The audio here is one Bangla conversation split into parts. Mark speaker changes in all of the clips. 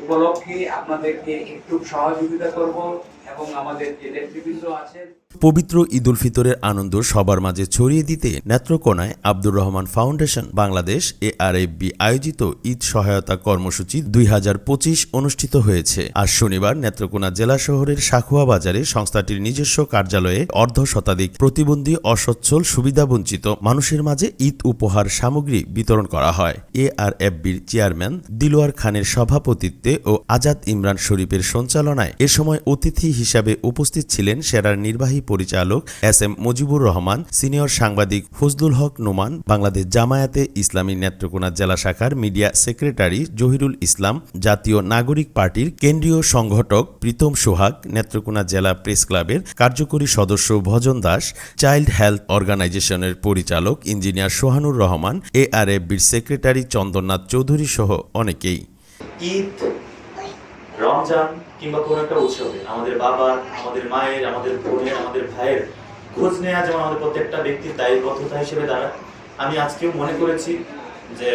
Speaker 1: উপলক্ষে আপনাদেরকে একটু সহযোগিতা করব।
Speaker 2: পবিত্র ঈদ উল ফিতরের আনন্দ সবার মাঝে ছড়িয়ে দিতে নেত্রকোনায় Abdur Rahman foundation Bangladesh A R আয়োজিত ঈদ সহায়তা কর্মসূচি দুই হাজার পঁচিশ অনুষ্ঠিত হয়েছে। আজ শনিবার নেত্রকোনা জেলা শহরের সাখুয়া বাজারে সংস্থাটির নিজস্ব কার্যালয়ে অর্ধ শতাধিক প্রতিবন্ধী অসচ্ছল সুবিধাবঞ্চিত মানুষের মাঝে ঈদ উপহার সামগ্রী বিতরণ করা হয়। এ আর এফবির চেয়ারম্যান দিলোয়ার খানের সভাপতিত্বে ও আজাদ ইমরান শরীফের সঞ্চালনায় এ সময় অতিথি হিসাবে উপস্থিত ছিলেন সেরার নির্বাহী পরিচালক S M Mujibur Rahman, senior সাংবাদিক ফজলুল হক নোমান, বাংলাদেশ জামায়াতে ইসলামী নেত্রকোনা জেলা শাখার মিডিয়া সেক্রেটারি জহিরুল ইসলাম, জাতীয় নাগরিক পার্টির কেন্দ্রীয় সংগঠক প্রীতম সোহাগ, নেত্রকোনা জেলা প্রেস ক্লাবের কার্যকরী সদস্য ভজন দাস, চাইল্ড হেলথ অর্গানাইজেশনের পরিচালক engineer Sohanur Rahman, A R এফবির secretary Chandannath Chowdhury সহ অনেকেই।
Speaker 3: ঈদ রমজান কিংবা কোনো একটা উৎসবে আমাদের বাবার আমাদের মায়ের, আমাদের বোনের, আমাদের ভাইয়ের খোঁজ নেওয়া যেমন আমাদের প্রত্যেকটা ব্যক্তির দায়বদ্ধতা হিসেবে দাঁড়ায় আমি আজকেও মনে করেছি যে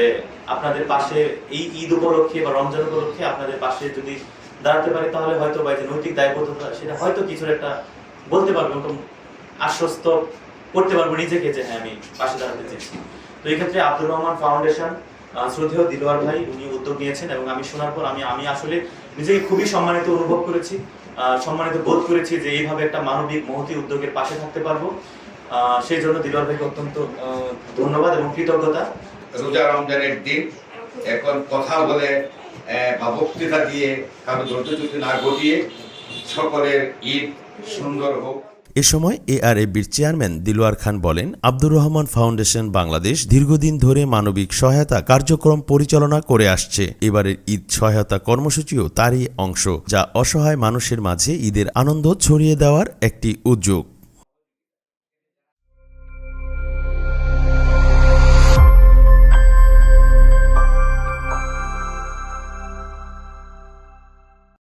Speaker 3: আপনাদের পাশে এই ঈদ উপলক্ষে বা রমজান উপলক্ষে আপনাদের পাশে যদি দাঁড়াতে পারি, তাহলে হয়তো বা যে নৈতিক দায়বদ্ধতা, সেটা হয়তো কিছুর একটা বলতে পারব এরকম আশ্বস্ত করতে পারব নিজেকে যে হ্যাঁ আমি পাশে দাঁড়াতে চেয়েছি। তো এই ক্ষেত্রে আব্দুর রহমান ফাউন্ডেশন শ্রদ্ধেয় দিলোয়ার ভাই, উনি উদ্যোগ নিয়েছেন এবং আমি শোনার পর আমি আমি আসলে নিজেকে খুবই সম্মানিত অনুভব করেছি সম্মানিত বোধ করেছি যে এইভাবে একটা মানবিক মহতি উদ্যোগের পাশে থাকতে পারব। সেই জন্য দিলোয়ার ভাইকে অত্যন্ত ধন্যবাদ এবং কৃতজ্ঞতা।
Speaker 4: রোজা রমজানের দিন এখন কথা বলে বা বক্তৃতা দিয়ে কারও ধৈর্যচ্যুতি না ঘটিয়ে সকলের ঈদ সুন্দর হোক।
Speaker 2: এ সময় এআরএবির চেয়ারম্যান দিলওয়ার খান বলেন, আব্দুর রহমান ফাউন্ডেশন বাংলাদেশ দীর্ঘদিন ধরে মানবিক সহায়তা কার্যক্রম পরিচালনা করে আসছে। এবারের ঈদ সহায়তা কর্মসূচিও তারই অংশ, যা অসহায় মানুষের মাঝে ঈদের আনন্দ ছড়িয়ে দেওয়ার একটি উদ্যোগ।